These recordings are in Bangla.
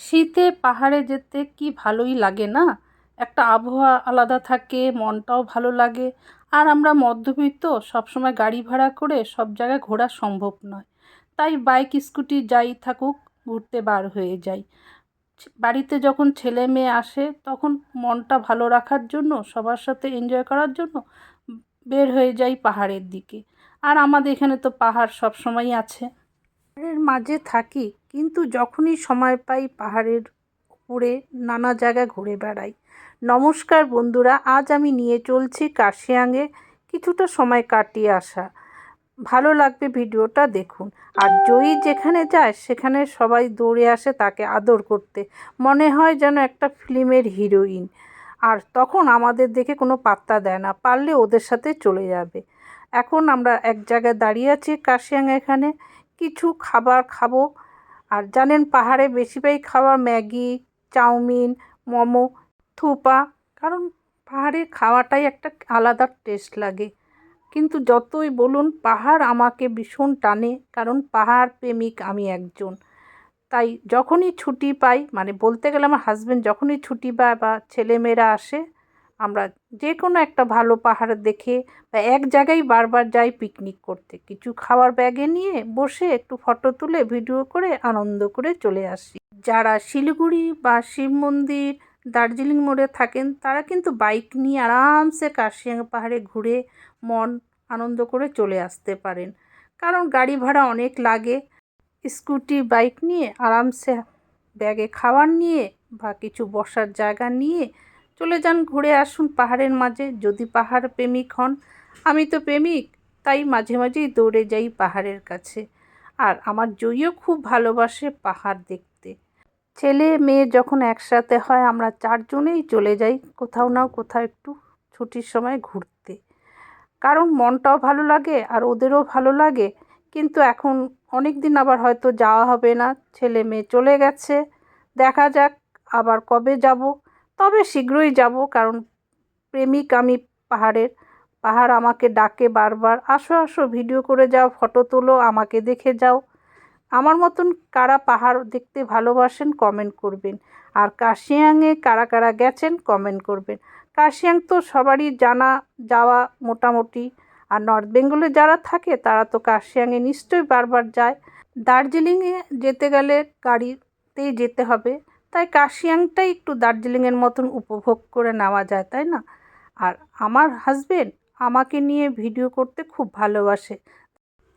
শীতে পাহাড়ে যেতে কি ভালোই লাগে না? একটা আবহাওয়া আলাদা থাকে, মনটাও ভালো লাগে। আর আমরা মধ্যবিত্ত, সবসময় গাড়ি ভাড়া করে সব জায়গায় ঘোরা সম্ভব নয়। তাই বাইক, স্কুটি যাই থাকুক, ঘুরতে বার হয়ে যাই। বাড়িতে যখন ছেলে মেয়ে আসে, তখন মনটা ভালো রাখার জন্য, সবার সাথে এনজয় করার জন্য বের হয়ে যাই পাহাড়ের দিকে। আর আমাদের এখানে তো পাহাড় সবসময়ই আছে। পাহাড়ের মাঝে থাকি কিন্তু যখনই সময় পাই পাহাড়ের উপরে নানা জায়গায় ঘুরে বেড়াই। নমস্কার বন্ধুরা, আজ আমি নিয়ে চলছি কার্শিয়াংয়ে কিছুটা সময় কাটিয়ে আসা। ভালো লাগবে ভিডিওটা দেখুন। আর জয়ী যেখানে যায়, সেখানে সবাই দৌড়ে আসে তাকে আদর করতে। মনে হয় যেন একটা ফিল্মের হিরোইন। আর তখন আমাদের দেখে কোনো পাত্তা দেয় না, পারলে ওদের সাথে চলে যাবে। এখন আমরা এক জায়গায় দাঁড়িয়ে আছি কার্শিয়াং এখানে। কিছু খাবার খাব। আর জানেন পাহাড়ে বেশিরভাগই খাওয়া ম্যাগি, চাউমিন, মোমো, থুপা, কারণ পাহাড়ে খাওয়াটাই একটা আলাদা টেস্ট লাগে। কিন্তু যতই বলুন, পাহাড় আমাকে ভীষণ টানে, কারণ পাহাড় প্রেমিক আমি একজন। তাই যখনই ছুটি পাই মানে বলতে গেলে আমার হাজব্যান্ড যখনই ছুটি পায় বা ছেলেমেয়েরা আসে আমরা যে কোনো একটা ভালো পাহাড় দেখে বা এক জায়গায় বারবার যাই পিকনিক করতে। কিছু খাবার ব্যাগে নিয়ে বসে একটু ফটো তুলে ভিডিও করে আনন্দ করে চলে আসি। যারা শিলিগুড়ি বা শিব মন্দির, দার্জিলিং মোড়ে থাকেন, তারা কিন্তু বাইক নিয়ে আরামসে কার্শিয়াং পাহাড়ে ঘুরে মন আনন্দ করে চলে আসতে পারেন। কারণ গাড়ি ভাড়া অনেক লাগে। স্কুটি বাইক নিয়ে আরামসে ব্যাগে খাবার নিয়ে বা কিছু বসার জায়গা নিয়ে চলে যান, ঘুরে আসুন পাহাড়ের মাঝে। যদি পাহাড় প্রেমিক হন, আমি তো প্রেমিক, তাই মাঝে মাঝেই দৌড়ে যাই পাহাড়ের কাছে। আর আমার জয়ও খুব ভালোবাসে পাহাড় দেখতে। ছেলে, মেয়ে যখন একসাথে হয়, আমরা চারজনেই চলে যাই, কোথাও না কোথাও একটু ছুটির সময় ঘুরতে। কারণ মনটাও ভালো লাগে আর ওদেরও ভালো লাগে। কিন্তু এখন অনেক দিন আবার হয়তো যাওয়া হবে না। ছেলে, মেয়ে চলে গেছে। দেখা যাক আবার কবে যাব। তবে শীঘ্রই যাব, কারণ প্রেমিক আমি পাহাড়ের, পাহাড় আমাকে ডাকে বারবার। আসো আসো, ভিডিও করে যাও, ফটো তোলো, আমাকে দেখে যাও। আমার মতন কারা পাহাড় দেখতে ভালোবাসেন, কমেন্ট করবেন। আর কাশিয়াংয়ে কারা কারা গেছেন, কমেন্ট করবেন। কাশিয়াং তো সবারই জানা যাওয়া মোটামুটি। আর নর্থ বেঙ্গলে যারা থাকে, তারা তো কাশিয়াংয়ে নিশ্চয়ই বারবার যায়। দার্জিলিংয়ে যেতে গেলে গাড়িতেই যেতে হবে। তাই কাশিয়াংটাই একটু দার্জিলিংয়ের মতন উপভোগ করে নেওয়া যায়, তাই না? আর আমার হাজবেন্ড আমাকে নিয়ে ভিডিও করতে খুব ভালোবাসে।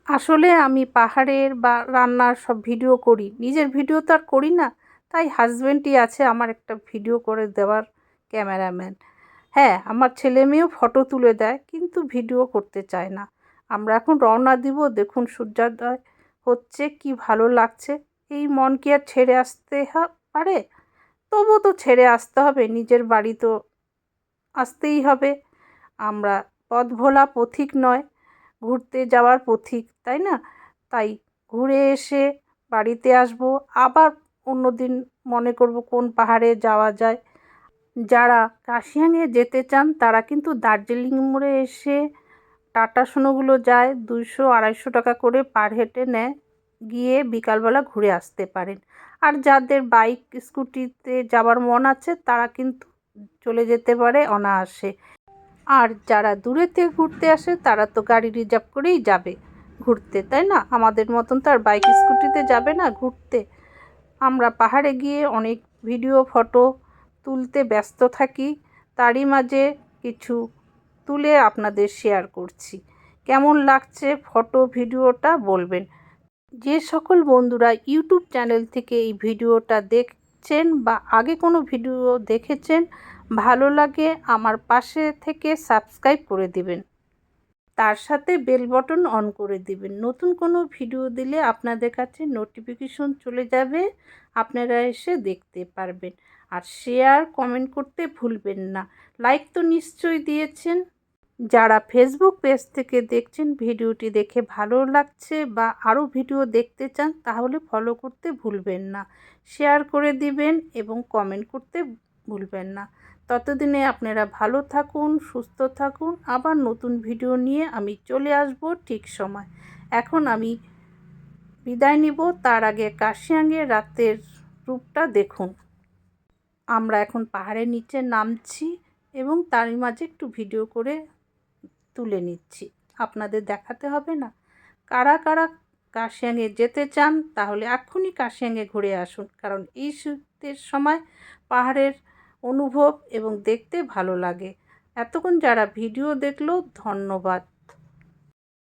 আসলে আমি পাহাড়ের বা রান্নার সব ভিডিও করি। নিজের ভিডিও তো আর করি না, তাই হাজব্যান্ডই আছে আমার একটা ভিডিও করে দেওয়ার ক্যামেরাম্যান হ্যাঁ আমার ছেলে মেয়েও ফটো তুলে দেয়, কিন্তু ভিডিও করতে চায় না। আমরা এখন রওনা দিব, দেখুন সূর্যোদয় হচ্ছে, কি ভালো লাগছে। এই মন কি আর ছেড়ে আসতে পারে? তবু তো ছেড়ে আসতে হবে, নিজের বাড়ি তো আসতেই হবে। আমরা পথ ভোলা পথিক নয়, ঘুরতে যাওয়ার পথিক, তাই না? তাই ঘুরে এসে বাড়িতে আসব, আবার অন্য দিন মনে করব কোন পাহাড়ে যাওয়া যায়। যারা কাশিয়াংয়ে যেতে চান, তারা কিন্তু দার্জিলিং মোড়ে এসে টাটা সোনোগুলো যায়, দুইশো আড়াইশো টাকা করে পার হেঁটে নেয়। গিয়ে বিকালবেলা ঘুরে আসতে পারেন। আর যাদের বাইক, স্কুটিতে যাবার মন আছে, তারা কিন্তু চলে যেতে পারে অনায়াসে। আর যারা দূরেতে ঘুরতে আসে, তারা তো গাড়ি রিজার্ভ করেই যাবে ঘুরতে, তাই না? আমাদের মতন তো আর বাইক, স্কুটিতে যাবে না ঘুরতে। আমরা পাহাড়ে গিয়ে অনেক ভিডিও, ফটো তুলতে ব্যস্ত থাকি, তারই মাঝে কিছু তুলে আপনাদের শেয়ার করছি। কেমন লাগছে ফটো, ভিডিওটা বলবেন। যে সকল বন্ধুরা ইউটিউব চ্যানেল থেকে এই ভিডিওটা দেখছেন বা আগে কোনো ভিডিও দেখেছেন, ভালো লাগে আমার পাশে থেকে সাবস্ক্রাইব করে দিবেন। তার সাথে বেল বটন অন করে দিবেন। নতুন কোনো ভিডিও দিলে আপনাদের কাছে নোটিফিকেশন চলে যাবে, আপনারা এসে দেখতে পারবেন। আর শেয়ার, কমেন্ট করতে ভুলবেন না। লাইক তো নিশ্চয়ই দিয়েছেন। যারা ফেসবুক পেজ থেকে দেখছেন ভিডিওটি দেখে ভালো লাগছে বা আরও ভিডিও দেখতে চান, তাহলে ফলো করতে ভুলবেন না। শেয়ার করে দিবেন এবং কমেন্ট করতে ভুলবেন না। ততদিনে আপনারা ভালো থাকুন, সুস্থ থাকুন। আবার নতুন ভিডিও নিয়ে আমি চলে আসব ঠিক সময়। এখন আমি বিদায় নিব। তার আগে কাশিয়াঙ্গে রাতের রূপটা দেখুন। আমরা এখন পাহাড়ের নিচে নামছি এবং তারই মাঝে একটু ভিডিও করে তুলে নিচ্ছি। আপনাদের দেখাতে হবে না। কারা কারা কাশিয়াঙে যেতে চান, তাহলে এক্ষুনি কাশিয়াঙে ঘুরে আসুন, কারণ এই শীতের সময় পাহাড়ের অনুভব এবং দেখতে ভালো লাগে। এতক্ষণ যারা ভিডিও দেখল, ধন্যবাদ।